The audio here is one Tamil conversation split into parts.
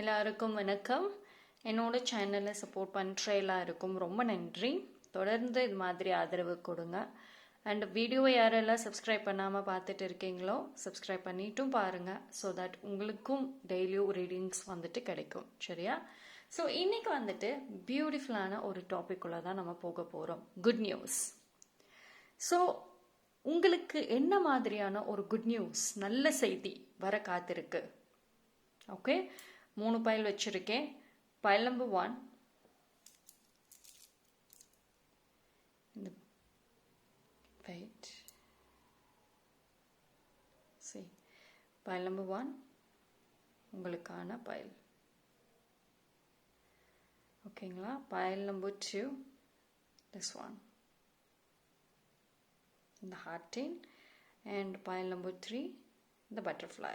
எல்லாருக்கும் வணக்கம். என்னோட சேனலை சப்போர்ட் பண்ணுற எல்லாருக்கும் ரொம்ப நன்றி. தொடர்ந்து இது மாதிரி ஆதரவு கொடுங்க. அண்ட் வீடியோவை யாரெல்லாம் சப்ஸ்கிரைப் பண்ணாமல் பார்த்துட்டு இருக்கீங்களோ சப்ஸ்கிரைப் பண்ணிட்டும் பாருங்கள் ஸோ தட் உங்களுக்கும் டெய்லியும் ரீடிங்ஸ் வந்துட்டு கிடைக்கும். சரியா? ஸோ இன்னைக்கு வந்துட்டு பியூட்டிஃபுல்லான ஒரு டாபிக்குள்ளே தான் நம்ம போக போகிறோம் குட் நியூஸ் ஸோ உங்களுக்கு என்ன மாதிரியான ஒரு குட் நியூஸ் நல்ல செய்தி வர காத்திருக்கு? ஓகே மூணு பைல் வச்சுருக்கேன். பைல் நம்பர் ஒன் இந்த வெயிட் சரி பைல் நம்பர் ஒன் உங்களுக்கான பைல். ஓகேங்களா? Pile number two this one இந்த hearting and pile number 3 the butterfly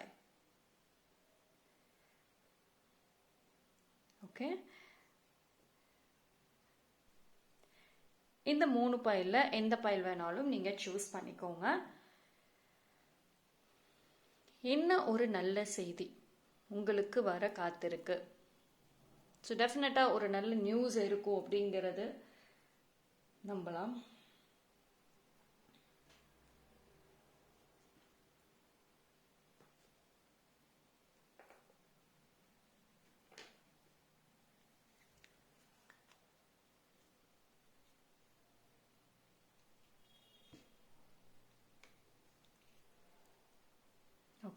okay. இந்த மூணு பைலில் எந்த பைல் வேணாலும் நீங்கள் சூஸ் பண்ணிக்கோங்க. என்ன ஒரு நல்ல செய்தி உங்களுக்கு வர காத்திருக்கு? ஸோ டெஃபினட்டாக ஒரு நல்ல நியூஸ் இருக்கும் அப்படிங்கிறது நம்பலாம்.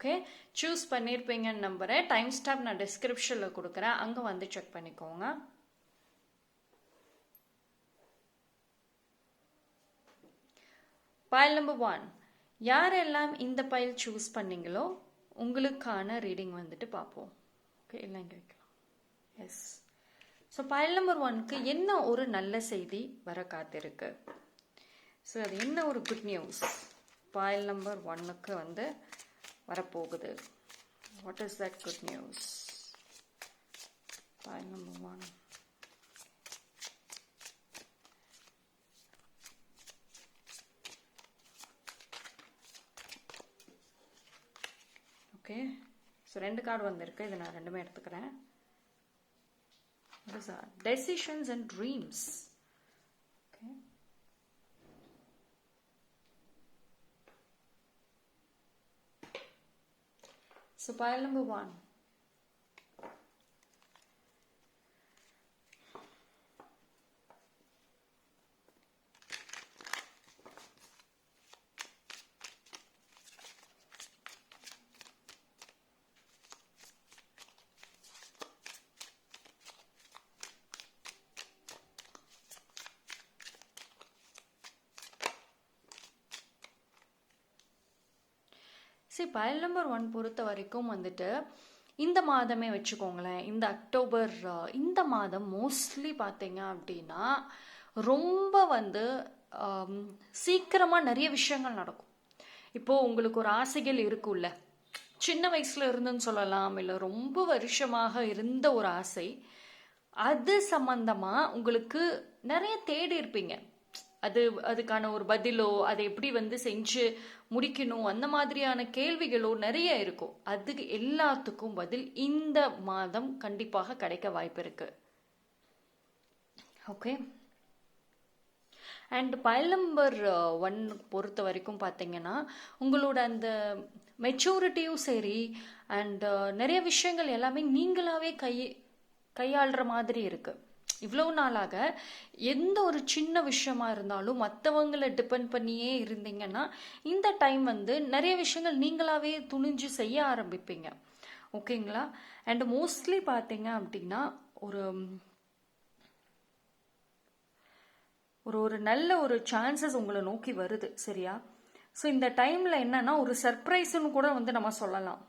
ஓகே சூஸ் பண்ணியிருப்பீங்கன்னு நம்புகிறேன் டைம் ஸ்டாப் நான் டிஸ்கிரிப்ஷனில் கொடுக்குறேன். அங்கே வந்து செக் பண்ணிக்கோங்க. பைல் நம்பர் ஒன் யாரெல்லாம் இந்த பைல் சூஸ் பண்ணீங்களோ உங்களுக்கான ரீடிங் வந்துட்டு பார்ப்போம். ஓகே எல்லாம் இங்கே வைக்கலாம் எஸ் ஸோ பயல் நம்பர் ஒனுக்கு என்ன ஒரு நல்ல செய்தி வர காத்திருக்கு? ஸோ அது என்ன ஒரு குட் நியூஸ் பாயல் நம்பர் ஒன்னுக்கு வந்து வரப்போகுது. What is that good news pile number one okay so ரெண்டு கார்டு வந்திருக்கு. இதை நான் ரெண்டுமே எடுத்துக்கிறேன். Decisions and dreams So pile number one. Pile number one பொறுத்த வரைக்கும் வந்துட்டு இந்த மாதமே வச்சுக்கோங்களேன் இந்த அக்டோபர் இந்த மாதம் மோஸ்ட்லி பார்த்தீங்க அப்படின்னா ரொம்ப வந்து சீக்கிரமாக நிறைய விஷயங்கள் நடக்கும். இப்போது உங்களுக்கு ஒரு ஆசைகள் இருக்கும்ல சின்ன வயசுல இருந்துன்னு சொல்லலாம் இல்லை ரொம்ப வருஷமாக இருந்த ஒரு ஆசை அது சம்பந்தமாக உங்களுக்கு நிறைய தேடி இருப்பீங்க. அது அதுக்கான ஒரு பதிலோ அதை எப்படி வந்து செஞ்சு முடிக்கணும் அந்த மாதிரியான கேள்விகளோ நிறைய இருக்கும். அதுக்கு எல்லாத்துக்கும் பதில் இந்த மாதம் கண்டிப்பாக கிடைக்க வாய்ப்பு இருக்கு. Okay and pile number one பொறுத்த வரைக்கும் பார்த்தீங்கன்னா உங்களோட அந்த மெச்சூரிட்டியும் சரி அண்ட் நிறைய விஷயங்கள் எல்லாமே நீங்களாவே கை கையாளுற மாதிரி இருக்குது இவ்வளவு நாளாக எந்த ஒரு சின்ன விஷயமா இருந்தாலும் மற்றவங்களை டிபெண்ட் பண்ணியே இருந்தீங்கன்னா இந்த டைம் வந்து நிறைய விஷயங்கள் நீங்களாவே துணிஞ்சு செய்ய ஆரம்பிப்பீங்க. ஓகேங்களா? அண்ட் மோஸ்ட்லி பார்த்தீங்க அப்படின்னா ஒரு ஒரு ஒரு நல்ல ஒரு சான்சஸ் உங்களை நோக்கி வருது சரியா? ஸோ இந்த டைமில் என்னன்னா ஒரு சர்ப்ரைஸுன்னு கூட வந்து நம்ம சொல்லலாம்.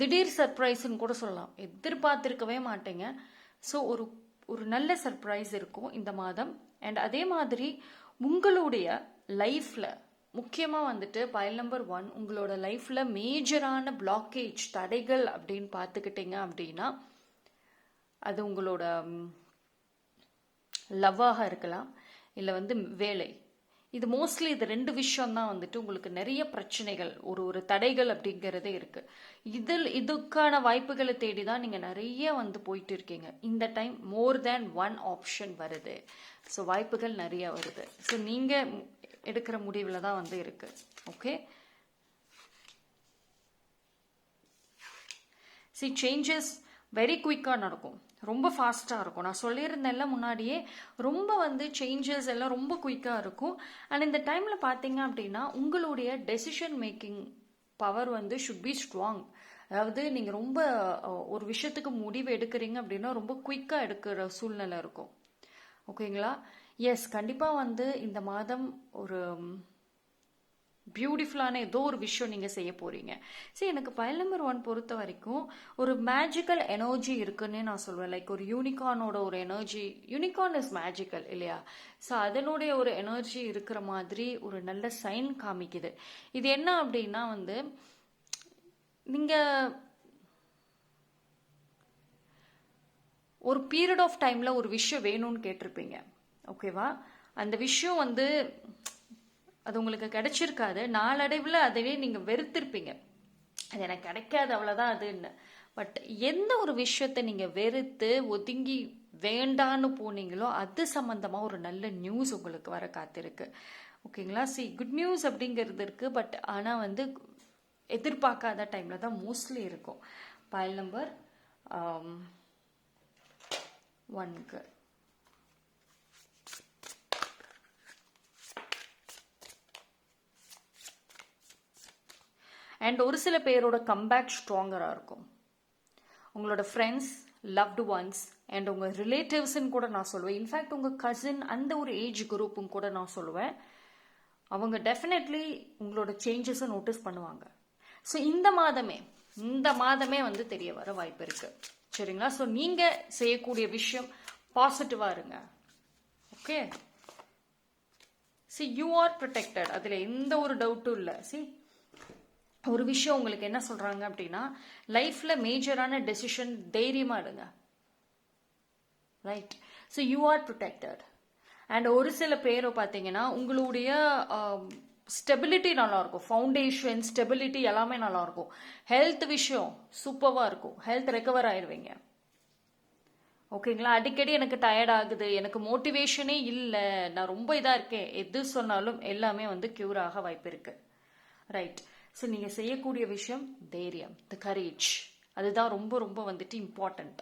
திடீர் சர்ப்ரைஸ்ன்னு கூட சொல்லலாம். எதிர்பார்த்துருக்கவே மாட்டேங்க. ஸோ ஒரு ஒரு நல்ல சர்ப்ரைஸ் இருக்கும் இந்த மாதம். அண்ட் அதே மாதிரி உங்களுடைய லைஃப்பில் முக்கியமாக வந்துட்டு பயல் நம்பர் ஒன் உங்களோட லைஃப்பில் மேஜரான பிளாக்கேஜ் தடைகள் அப்படின்னு பார்த்துக்கிட்டீங்க அப்படின்னா அது உங்களோட லவ்வாக இருக்கலாம். இல்லை வந்து வேலை இது மோஸ்ட்லி இது ரெண்டு விஷயம்தான் வந்துட்டு உங்களுக்கு நிறைய பிரச்சனைகள் ஒரு ஒரு தடைகள் அப்படிங்கிறதே இருக்கு. இதில் இதுக்கான வாய்ப்புகளை தேடி தான் நீங்கள் நிறைய வந்து போயிட்டு இருக்கீங்க. இந்த time more than one option வருது. ஸோ வாய்ப்புகள் நிறைய வருது. ஸோ நீங்கள் எடுக்கிற முடிவில் தான் வந்து இருக்கு. ஓகே சி சேஞ்சஸ் வெரி குயிக்காக நடக்கும். ரொம்ப ஃபாஸ்ட்டாக இருக்கும். நான் சொல்லியிருந்தேன்ல முன்னாடியே ரொம்ப வந்து சேஞ்சஸ் எல்லாம் ரொம்ப குயிக்காக இருக்கும். அண்ட் இந்த டைமில் பார்த்தீங்க அப்படின்னா உங்களுடைய டெசிஷன் மேக்கிங் பவர் வந்து ஷுட் பி ஸ்ட்ராங் அதாவது நீங்கள் ரொம்ப ஒரு விஷயத்துக்கு முடிவு எடுக்கிறீங்க அப்படின்னா ரொம்ப குயிக்காக எடுக்கிற சூழ்நிலை இருக்கும். ஓகேங்களா எஸ் கண்டிப்பாக வந்து இந்த மாதம் ஒரு பியூட்டிஃபுல்லான ஏதோ ஒரு விஷயம் நீங்கள் செய்ய போகிறீங்க சரி எனக்கு பயல் நம்பர் ஒன் பொறுத்த வரைக்கும் ஒரு மேஜிக்கல் எனர்ஜி இருக்குன்னே நான் சொல்வேன். லைக் ஒரு யூனிகார்னோட ஒரு எனர்ஜி யூனிகார்ன் இஸ் மேஜிக்கல் இல்லையா? ஸோ அதனுடைய ஒரு எனர்ஜி இருக்கிற மாதிரி ஒரு நல்ல சைன் காமிக்குது. இது என்ன அப்படின்னா வந்து நீங்கள் ஒரு பீரியட் ஆஃப் டைமில் ஒரு விஷயம் வேணும்னு கேட்டிருப்பீங்க. ஓகேவா அந்த விஷயம் வந்து அது உங்களுக்கு கிடைச்சிருக்காது. நாளடைவில் அதவே நீங்கள் வெறுத்திருப்பீங்க. அது எனக்கு கிடைக்காது அவ்வளோதான் அதுன்னு. பட் எந்த ஒரு விஷயத்தை நீங்கள் வெறுத்து ஒதுங்கி வேண்டான்னு போனீங்களோ அது சம்மந்தமாக ஒரு நல்ல நியூஸ் உங்களுக்கு வர காத்திருக்கு. ஓகேங்களா சி குட் நியூஸ் அப்படிங்கிறது இருக்குது பட் ஆனால் வந்து எதிர்பார்க்காத டைமில் தான் மோஸ்ட்லி இருக்கும். பயல் நம்பர் ஒன்க்கு அண்ட் ஒரு சில பேரோட கம்பேக் ஸ்ட்ராங்கராக இருக்கும். உங்களோட ஃப்ரெண்ட்ஸ் லவ்டு ஒன்ஸ் அண்ட் உங்கள் ரிலேட்டிவ்ஸ்ன்னு கூட நான் சொல்லுவேன். இன்ஃபேக்ட் உங்கள் கசின் அந்த ஒரு ஏஜ் குரூப்பும் கூட நான் சொல்லுவேன். அவங்க டெஃபினெட்லி உங்களோட சேஞ்சஸை நோட்டீஸ் பண்ணுவாங்க. ஸோ இந்த மாதமே இந்த மாதமே வந்து தெரிய வர வாய்ப்பு இருக்கு. சரிங்களா? ஸோ நீங்கள் செய்யக்கூடிய விஷயம் பாசிட்டிவாக இருங்க. Okay see you are protected அதில் எந்த ஒரு டவுட்டும் இல்லை. சி ஒரு விஷயம் உங்களுக்கு என்ன சொல்றாங்க அப்படின்னா லைஃப்ல மேஜரான டெசிஷன் தைரியமா எடுங்க. Right so you are protected and ஒரு சில பேரை பார்த்தீங்கன்னா உங்களுடைய um, ஸ்டெபிலிட்டி நல்லா இருக்கும் ஃபவுண்டேஷன் ஸ்டெபிலிட்டி எல்லாமே நல்லா இருக்கும் ஹெல்த் விஷயம் சூப்பராக இருக்கும். ஹெல்த் ரெக்கவர் ஆயிடுவீங்க ஓகேங்களா? அடிக்கடி எனக்கு டயர்ட் ஆகுது. எனக்கு மோட்டிவேஷனே இல்லை. நான் ரொம்ப இதாக இருக்கேன். எது சொன்னாலும் எல்லாமே வந்து க்யூர் ஆக வாய்ப்பு இருக்கு. ரைட் ஸோ நீங்கள் செய்யக்கூடிய விஷயம் தைரியம் த கரேஜ் அதுதான் ரொம்ப ரொம்ப வந்துட்டு இம்பார்ட்டண்ட்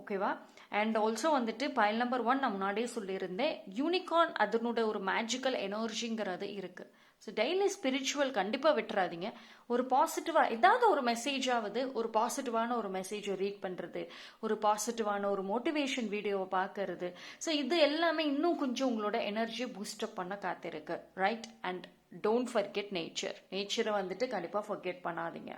ஓகேவா அண்ட் ஆல்சோ வந்துட்டு பயல் நம்பர் ஒன் நான் முன்னாடியே சொல்லியிருந்தேன். யூனிகார்ன் அதனோட ஒரு மேஜிக்கல் எனர்ஜிங்கிறது இருக்கு. ஸோ டெய்லி ஸ்பிரிச்சுவல் கண்டிப்பாக விட்டுறாதீங்க. ஒரு பாசிட்டிவாக ஏதாவது ஒரு மெசேஜாவது ஒரு பாசிட்டிவான ஒரு மெசேஜை ரீட் பண்ணுறது ஒரு பாசிட்டிவான ஒரு மோட்டிவேஷன் வீடியோவை பார்க்கறது ஸோ இது எல்லாமே இன்னும் கொஞ்சம் உங்களோட எனர்ஜியை பூஸ்டப் பண்ண காத்திருக்கு. Right and don't forget nature நேச்சரை வந்துட்டு கண்டிப்பாக ஃபர்கெட் பண்ணாதீங்க.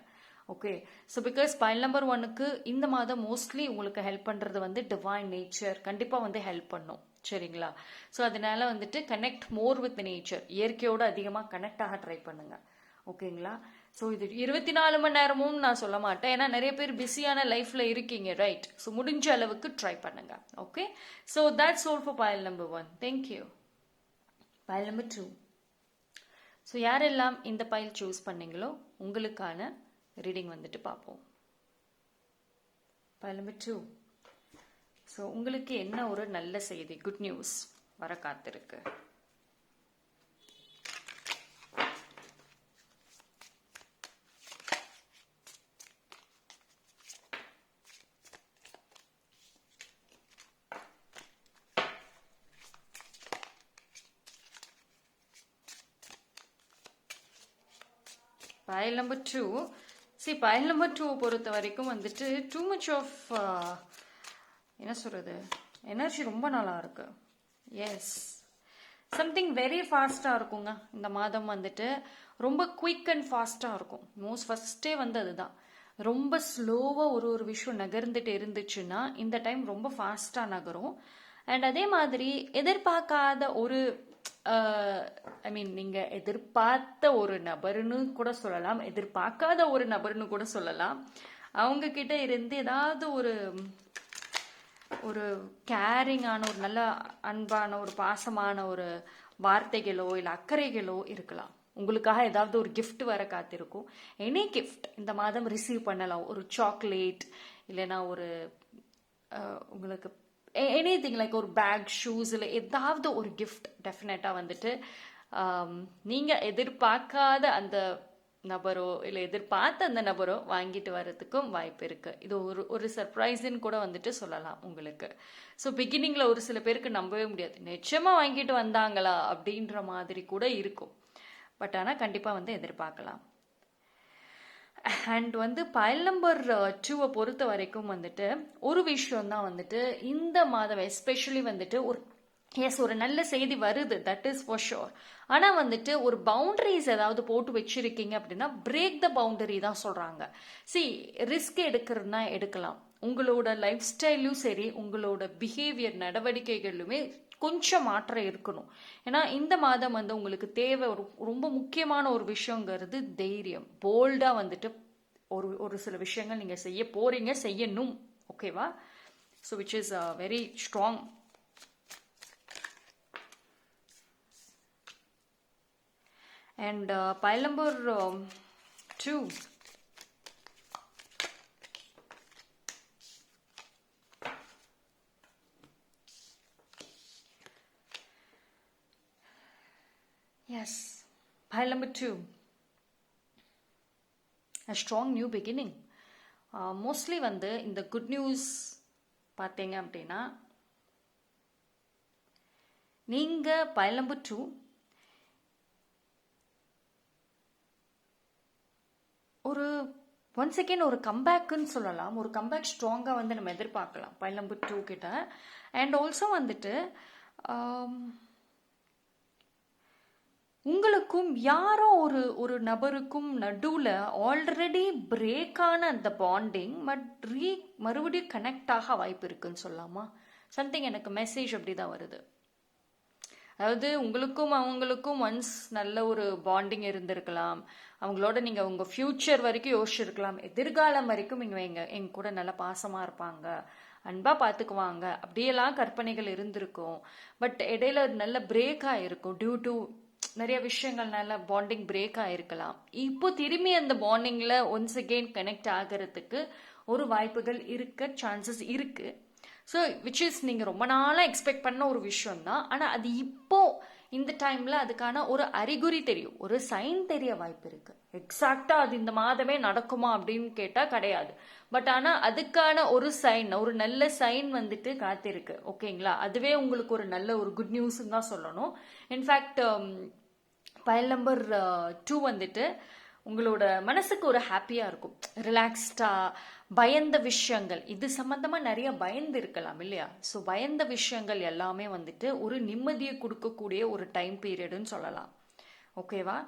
Okay so because pile number ஒன்னுக்கு இந்த மாதம் மோஸ்ட்லி உங்களுக்கு ஹெல்ப் பண்ணுறது வந்து டிவைன் நேச்சர் கண்டிப்பாக வந்து ஹெல்ப் பண்ணும். சரிங்களா? ஸோ அதனால வந்துட்டு கனெக்ட் மோர் வித் நேச்சர் இயற்கையோடு அதிகமாக கனெக்ட் ஆக ட்ரை பண்ணுங்க. ஓகேங்களா ஸோ இது இருபத்தி நாலு மணி நேரமும் நான் சொல்ல மாட்டேன். ஏன்னா நிறைய பேர் பிஸியான லைஃப்பில் இருக்கீங்க. ரைட் ஸோ முடிஞ்ச அளவுக்கு ட்ரை பண்ணுங்க. Okay so that's all for pile number one thank you pile number two so யாரெல்லாம் இந்த பைல் சூஸ் பண்ணீங்களோ உங்களுக்கான ரீடிங் வந்துட்டு பார்ப்போம். பைல் நம்பர் டூ ஸோ உங்களுக்கு என்ன ஒரு நல்ல செய்தி குட் நியூஸ் வர காத்திருக்கு. Pile number two see pile number two பொறுத்த வரைக்கும் வந்துட்டு டூ மச் ஆஃப் என்ன சொல்கிறது எனர்ஜி ரொம்ப நல்லா இருக்கு. எஸ் சம்திங் வெரி ஃபாஸ்ட்டாக இருக்குங்க. இந்த மாதம் வந்துட்டு ரொம்ப குயிக் அண்ட் ஃபாஸ்ட்டாக இருக்கும். மோஸ்ட் ஃபஸ்ட்டே வந்து அதுதான் ரொம்ப ஸ்லோவாக ஒரு ஒரு விஷயம் நகர்ந்துட்டு இருந்துச்சுன்னா இந்த டைம் ரொம்ப ஃபாஸ்ட்டாக நகரும். அண்ட் அதே மாதிரி எதிர்பார்க்காத ஒரு uh, ஐ மீன் நீங்கள் எதிர்பார்த்த ஒரு நபர்னு கூட சொல்லலாம். எதிர்பார்க்காத ஒரு நபர்னு கூட சொல்லலாம். அவங்க கிட்ட இருந்து ஏதாவது ஒரு ஒரு கேரிங்கான ஒரு நல்ல அன்பான ஒரு பாசமான ஒரு வார்த்தைகளோ இல்லை அக்கறைகளோ இருக்கலாம். உங்களுக்காக ஏதாவது ஒரு கிஃப்ட் வர காத்திருக்கும். எனி கிஃப்ட் இந்த மாதம் ரிசீவ் பண்ணலாம். ஒரு சாக்லேட் இல்லைன்னா ஒரு உங்களுக்கு எனி திங் லைக் ஒரு பேக் ஷூஸ் இல்லை ஏதாவது ஒரு கிஃப்ட் டெஃபினட்டாக வந்துட்டு நீங்கள் எதிர்பார்க்காத அந்த நபரோ இல்லை எதிர்பார்த்த அந்த நபரோ வாங்கிட்டு வர்றதுக்கும் வாய்ப்பு இருக்கு. இது ஒரு ஒரு சர்ப்ரைஸுன்னு கூட வந்துட்டு சொல்லலாம் உங்களுக்கு. ஸோ பிகினிங்ல ஒரு சில பேருக்கு நம்பவே முடியாது. நிச்சயமா வாங்கிட்டு வந்தாங்களா அப்படின்ற மாதிரி கூட இருக்கும். பட் ஆனால் கண்டிப்பாக வந்து எதிர்பார்க்கலாம். அண்ட் வந்து பயல் நம்பர் டூவை பொறுத்த வரைக்கும் வந்துட்டு ஒரு விஷயம் தான் வந்துட்டு இந்த மாதம் எஸ்பெஷலி வந்துட்டு ஒரு எஸ் ஒரு நல்ல செய்தி வருது தட் இஸ் ஃபார் ஷோர் ஆனால் வந்துட்டு ஒரு பவுண்டரிஸ் ஏதாவது போட்டு வச்சிருக்கீங்க அப்படின்னா பிரேக் த பவுண்டரி தான் சொல்கிறாங்க சி ரிஸ்க் எடுக்கிறதுனா எடுக்கலாம். உங்களோட லைஃப் ஸ்டைலும் சரி உங்களோட பிஹேவியர் நடவடிக்கைகளுமே கொஞ்சம் மாற்றம் இருக்கணும். ஏன்னா இந்த மாதம் வந்து உங்களுக்கு தேவை ஒரு ரொம்ப முக்கியமான ஒரு விஷயங்கிறது தைரியம். போல்டாக வந்துட்டு ஒரு ஒரு சில விஷயங்கள் நீங்கள் செய்ய போகிறீங்க செய்யணும். ஓகேவா so which is very strong and uh, pile number um, 2 Yes, pile number 2 A strong new beginning. Mostly வந்து இந்த குட் நியூஸ் பார்த்தீங்க அப்படின்னா நீங்கள் pile number டூ ஒரு ஒன் செகண்ட் ஒரு கம்பேக்குன்னு சொல்லலாம். ஒரு கம்பேக் ஸ்ட்ராங்காக வந்து நம்ம எதிர்பார்க்கலாம். பைல் நம்பர் டூ கிட்ட. அண்ட் ஆல்சோ வந்துட்டு um, உங்களுக்கும் யாரோ ஒரு ஒரு நபருக்கும் நடுவில் ஆல்ரெடி பிரேக் ஆன அந்த பாண்டிங் பட் ரீ மறுபடியும் கனெக்ட் ஆக வாய்ப்பு இருக்குன்னு சொல்லலாமா? சம்திங் எனக்கு மெசேஜ் அப்படி தான் வருது. அதாவது உங்களுக்கும் அவங்களுக்கும் ஒன்ஸ் நல்ல ஒரு பாண்டிங் இருந்திருக்கலாம். அவங்களோட நீங்கள் உங்கள் ஃப்யூச்சர் வரைக்கும் யோசிச்சிருக்கலாம். எதிர்காலம் வரைக்கும் இங்கே எங்க எங்க கூட நல்லா பாசமாக இருப்பாங்க. அன்பாக பார்த்துக்குவாங்க அப்படியெல்லாம் கற்பனைகள் இருந்திருக்கும். பட் இடையில நல்ல பிரேக் ஆகிருக்கும் டியூ டு நிறைய விஷயங்கள் பாண்டிங் பிரேக் ஆகிருக்கலாம் இப்போ திரும்பி அந்த பாண்டிங்கில் ஒன்ஸ் அகெயின் கனெக்ட் ஆகிறதுக்கு ஒரு வாய்ப்புகள் இருக்க சான்சஸ் இருக்குது ஸோ விச் இஸ் நீங்கள் ரொம்ப நாளாக எக்ஸ்பெக்ட் பண்ண ஒரு விஷயம் தான் ஆனால் அது இப்போ இந்த டைமில் அதுக்கான ஒரு அறிகுறி தெரியும். ஒரு சைன் தெரிய வாய்ப்பு இருக்கு. எக்ஸாக்டாக அது இந்த மாதமே நடக்குமா அப்படின்னு கேட்டால் கிடையாது. பட் ஆனால் அதுக்கான ஒரு சைன் ஒரு நல்ல சைன் வந்துட்டு காத்திருக்கு. ஓகேங்களா? அதுவே உங்களுக்கு ஒரு நல்ல ஒரு குட் நியூஸ்ன்னு தான் சொல்லணும். இன்ஃபேக்ட் பயல் நம்பர் டூ வந்துட்டு உங்களோட மனசுக்கு ஒரு ஹாப்பியாக இருக்கும். ரிலாக்ஸ்டாக பயந்த விஷயங்கள். இது சம்மந்தமாக நிறைய பயந்து இருக்கலாம் இல்லையா? ஸோ பயந்த விஷயங்கள் எல்லாமே வந்துட்டு ஒரு நிம்மதியை கொடுக்கக்கூடிய ஒரு டைம் பீரியடுன்னு சொல்லலாம். ஓகேவா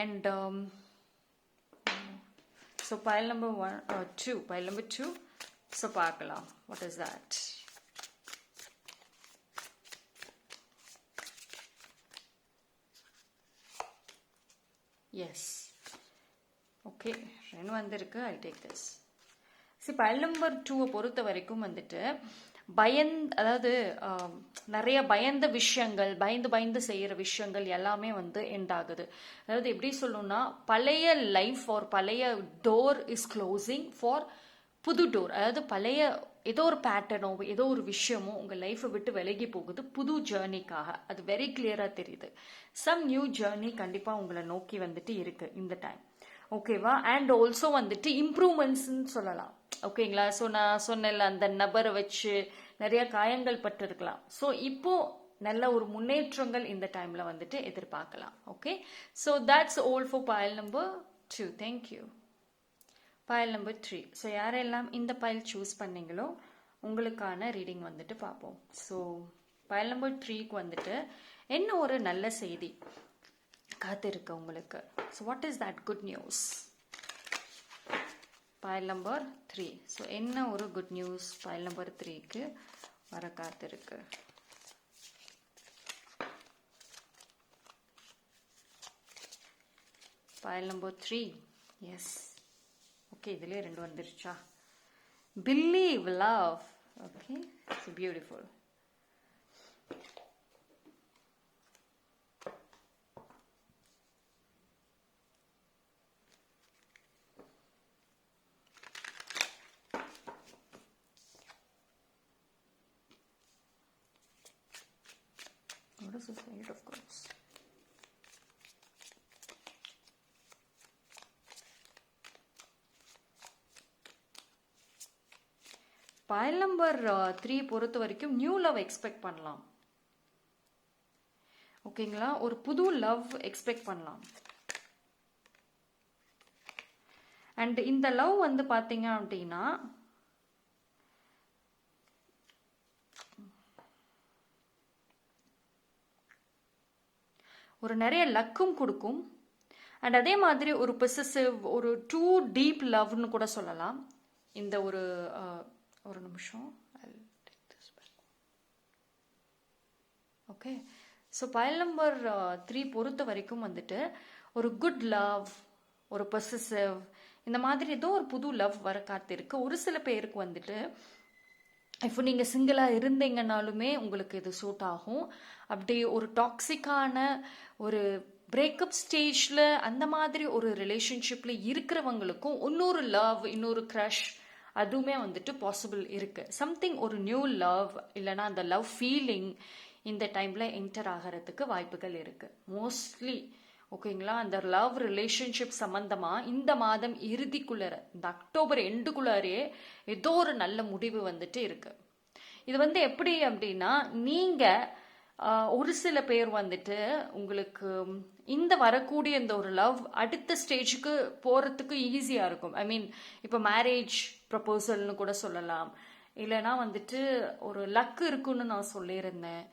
and so pile number one two pile number two so பார்க்கலாம். What is that yes okay ரெண்டு வந்திருக்கு. I take this see pile number டூவை பொறுத்த வரைக்கும் வந்துட்டு பயந் அதாவது நிறைய பயந்த விஷயங்கள் பயந்து பயந்து செய்கிற விஷயங்கள் எல்லாமே வந்து எண்ட் ஆகுது. அதாவது எப்படி சொல்லணும்னா பழைய லைஃப் ஆர் பழைய டோர் இஸ் க்ளோசிங் ஃபார் புது டோர் அதாவது பழைய ஏதோ ஒரு பேட்டர்னோ ஏதோ ஒரு விஷயமோ உங்கள் லைஃப்பை விட்டு விலகி போகுது புது ஜேர்னிக்காக அது வெரி கிளியராக தெரியுது. சம் நியூ ஜேர்னி கண்டிப்பாக உங்களை நோக்கி வந்துட்டு இருக்குது இந்த டைம் ஓகேவா அண்ட் ஆல்சோ வந்துட்டு இம்ப்ரூவ்மெண்ட்ஸ்ன்னு சொல்லலாம். ஓகேங்களா? ஸோ நான் சொன்னேன்ல அந்த நபரை வச்சு நிறைய காயங்கள் பட்டிருக்கலாம். ஸோ இப்போ நல்ல ஒரு முன்னேற்றங்கள் இந்த டைம்ல வந்துட்டு எதிர்பார்க்கலாம். Okay so that's all for pile number two thank you pile number three so யாரெல்லாம் இந்த பயல் சூஸ் பண்ணீங்களோ உங்களுக்கான ரீடிங் வந்துட்டு பார்ப்போம். ஸோ பயல் நம்பர் த்ரீக்கு வந்துட்டு என்ன ஒரு நல்ல செய்தி காத்திருக்கு உங்களுக்கு? So what is that good news pile number three so என்ன ஒரு குட் நியூஸ் பைல் நம்பர் த்ரீக்கு வர காத்திருக்கு pile number three yes okay இதுலேயே ரெண்டு வந்துருச்சா? Believe love okay beautiful November three uh, பொறுத்த வரைக்கும் நியூ லவ் எக்ஸ்பெக்ட் பண்ணலாம். ஓகேங்களா ஒரு புது லவ் எக்ஸ்பெக்ட் பண்ணலாம். அண்ட் இந்த லவ் வந்து பார்த்தீங்க அப்படின்னா ஒரு நிறைய லக்கும் கொடுக்கும். அண்ட் அதே மாதிரி ஒரு பொசசிவ் ஒரு டூ டீப் லவ்னு கூட சொல்லலாம். இந்த ஒரு uh, ஒரு நிமிஷம். Okay so pile number three பொறுத்த வரைக்கும் வந்துட்டு ஒரு குட் லவ் ஒரு பொசசிவ் இந்த மாதிரி ஏதோ ஒரு புது லவ் வர காத்திருக்கு. ஒரு சில பேருக்கு வந்துட்டு இப்போ நீங்கள் சிங்கிளாக இருந்தீங்கனாலுமே உங்களுக்கு இது சூட் ஆகும். அப்படி ஒரு டாக்ஸிக்கான ஒரு பிரேக்கப் ஸ்டேஜில் அந்த மாதிரி ஒரு ரிலேஷன்ஷிப்பில் இருக்கிறவங்களுக்கும் இன்னொரு லவ் இன்னொரு க்ரஷ் அதுவுமே வந்துட்டு பாசிபிள் இருக்கு. சம்திங் ஒரு நியூ லவ் இல்லைன்னா அந்த லவ் ஃபீலிங் இந்த டைமில் என்டர் ஆகிறதுக்கு வாய்ப்புகள் இருக்கு. மோஸ்ட்லி ஓகேங்களா அந்த லவ் ரிலேஷன்ஷிப் சம்பந்தமா இந்த மாதம் இறுதிக்குள்ளர இந்த அக்டோபர் எண்டுக்குள்ளாரே ஏதோ ஒரு நல்ல முடிவு வந்துட்டு இருக்கு. இது வந்து எப்படி அப்படின்னா நீங்க ஒரு சில பேர் வந்துட்டு உங்களுக்கு இந்த வரக்கூடிய இந்த ஒரு லவ் அடுத்த ஸ்டேஜுக்கு போறதுக்கு ஈஸியா இருக்கும். ஐ மீன் இப்போ மேரேஜ் ப்ரப்போசல்னு கூட சொல்லலாம். இல்லைன்னா வந்துட்டு ஒரு லக் இருக்குன்னு நான் சொல்லியிருந்தேன்.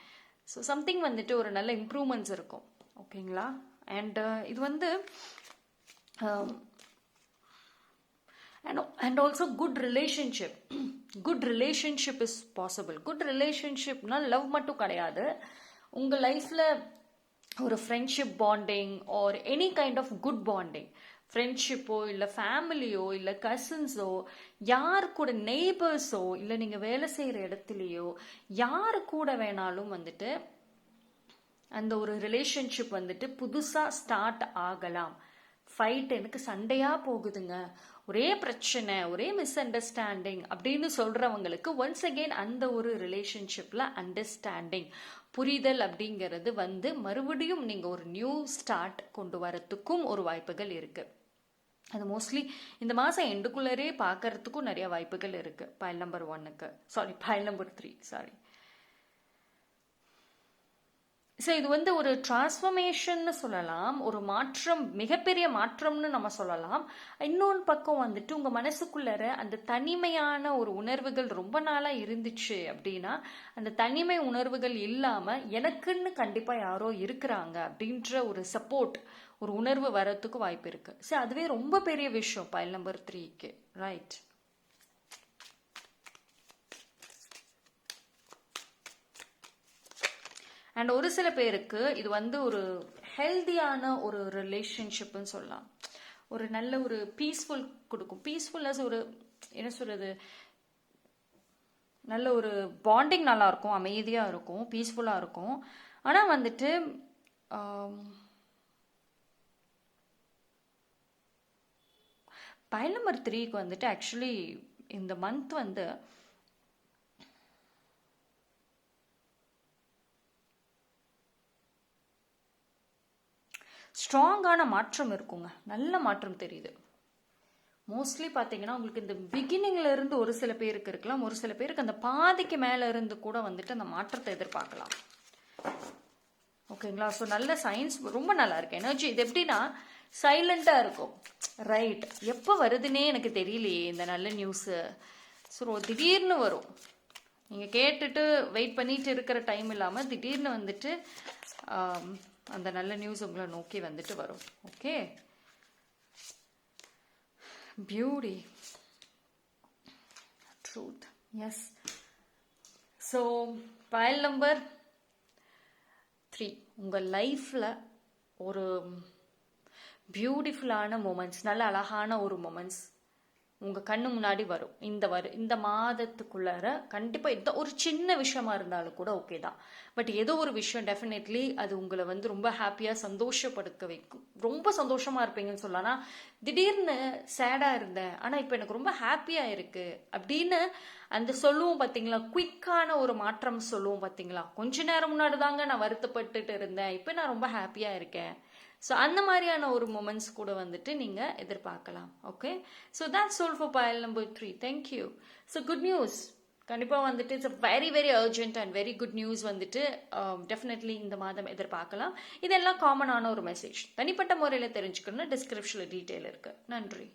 ஸோ சம்திங் வந்துட்டு ஒரு நல்ல இம்ப்ரூவ்மெண்ட்ஸ் இருக்கும். ஓகேங்களா அண்டு uh, இது வந்து and and also good relationship good relationship is possible good ரிலேஷன்ஷிப்னால் love மட்டும் கிடையாது. உங்கள் லைஃப்பில் ஒரு friendship bonding or any kind of good bonding ஃப்ரெண்ட்ஷிப்போ இல்லை ஃபேமிலியோ இல்லை கசின்ஸோ யார் கூட நெய்பர்ஸோ இல்லை நீங்கள் வேலை செய்கிற இடத்துலையோ யார் கூட வேணாலும் வந்துட்டு அந்த ஒரு ரிலேஷன்ஷிப் வந்துட்டு புதுசாக ஸ்டார்ட் ஆகலாம். ஃபைட் எனக்கு சண்டையாக போகுதுங்க. ஒரே பிரச்சனை ஒரே மிஸ் அண்டர்ஸ்டாண்டிங் அப்படின்னு சொல்கிறவங்களுக்கு ஒன்ஸ் அகெயின் அந்த ஒரு ரிலேஷன்ஷிப்பில் அண்டர்ஸ்டாண்டிங் புரிதல் அப்படிங்கிறது வந்து மறுபடியும் நீங்கள் ஒரு நியூ ஸ்டார்ட் கொண்டு வரத்துக்கும் ஒரு வாய்ப்புகள் இருக்குது அது மோஸ்ட்லி இந்த மாதம் எண்டுக்குள்ளரே பார்க்கறதுக்கும் நிறைய வாய்ப்புகள் இருக்கு. பயல் நம்பர் ஒன்னுக்கு sorry pile number three sorry so இது வந்து ஒரு டிரான்ஸ்ஃபர்மேஷன்னு சொல்லலாம். ஒரு மாற்றம் மிகப்பெரிய மாற்றம்னு நம்ம சொல்லலாம். இன்னொன்று பக்கம் வந்துட்டு உங்க மனசுக்குள்ளற அந்த தனிமையான ஒரு உணர்வுகள் ரொம்ப நாளா இருந்துச்சு அப்படின்னா அந்த தனிமை உணர்வுகள் இல்லாம எனக்குன்னு கண்டிப்பா யாரோ இருக்கிறாங்க அப்படின்ற ஒரு சப்போர்ட் ஒரு உணர்வு வரத்துக்கு வாய்ப்பு இருக்கு. சரி அதுவே ரொம்ப பெரிய விஷயம் பைல் நம்பர் த்ரீக்கு ரைட் அண்ட் ஒரு சில பேருக்கு இது வந்து ஒரு ஹெல்தியான ஒரு ரிலேஷன்ஷிப்னு சொல்லலாம். ஒரு நல்ல ஒரு பீஸ்ஃபுல் கொடுக்கும். பீஸ்ஃபுல்னஸ் ஒரு என்ன சொல்றது? நல்ல ஒரு பாண்டிங் நல்லா இருக்கும் இருக்கும் பீஸ்ஃபுல்லாக இருக்கும். ஆனால் வந்துட்டு பயல் நம்பர் த்ரீக்கு வந்துட்டு ஆக்சுவலி இந்த மந்த் வந்து ஸ்ட்ராங்கான மாற்றம் இருக்குங்க. நல்ல மாற்றம் தெரியுது. மோஸ்ட்லி பார்த்தீங்கன்னா உங்களுக்கு இந்த பிகினிங்ல இருந்து ஒரு சில பேருக்கு இருக்கலாம். ஒரு சில பேருக்கு அந்த பாதிக்கு மேல இருந்து கூட வந்துட்டு அந்த மாற்றத்தை எதிர்பார்க்கலாம். ஓகேங்களா ஸோ நல்ல சயின்ஸ் ரொம்ப நல்லா இருக்கு. எனர்ஜி இது எப்படின்னா சைலண்டா இருக்கும். ரைட் எப்போ வருதுன்னே எனக்கு தெரியலையே இந்த நல்ல நியூஸு ஸோ திடீர்னு வரும். நீங்கள் கேட்டுட்டு வெயிட் பண்ணிட்டு இருக்கிற டைம் இல்லாமல் திடீர்னு வந்துட்டு அந்த நல்ல நியூஸ் உங்களை நோக்கி வந்துட்டு வரும். Okay beauty truth yes so pile number three உங்கள் லைஃப்பில் ஒரு பியூட்டிஃபுல்லான மூமெண்ட்ஸ் நல்ல அழகான ஒரு மூமெண்ட்ஸ் உங்கள் கண்ணு முன்னாடி வரும். இந்த வரு இந்த மாதத்துக்குள்ளார கண்டிப்பாக எந்த ஒரு சின்ன விஷயமா இருந்தாலும் கூட ஓகே தான். பட் ஏதோ ஒரு விஷயம் டெஃபினெட்லி அது உங்களை வந்து ரொம்ப ஹாப்பியாக சந்தோஷப்படுத்த வைக்கும். ரொம்ப சந்தோஷமாக இருப்பீங்கன்னு சொல்லலாம் திடீர்னு சேடாக இருந்தேன் ஆனால் இப்போ எனக்கு ரொம்ப ஹாப்பியாக இருக்குது அப்படின்னு அந்த சொல்லுவோம் பார்த்தீங்களா குயிக்கான ஒரு மாற்றம் சொல்லுவோம் பார்த்தீங்களா கொஞ்ச நேரம் முன்னாடி தாங்க நான் வருத்தப்பட்டுட்டு இருந்தேன். இப்போ நான் ரொம்ப ஹாப்பியாக இருக்கேன். ஸோ அந்த மாதிரியான ஒரு மூமெண்ட்ஸ் கூட வந்துட்டு நீங்கள் எதிர்பார்க்கலாம். Okay so that's all for pile number three thank you so good news கண்டிப்பாக வந்துட்டு it's very very urgent and very good news வந்துட்டு um, டெஃபினெட்லி இந்த மாதம் எதிர்பார்க்கலாம். இதெல்லாம் காமனான ஒரு மெசேஜ் தனிப்பட்ட முறையில் தெரிஞ்சுக்கணும்னா டிஸ்கிரிப்ஷனில் டீட்டெயில் இருக்குது நன்றி.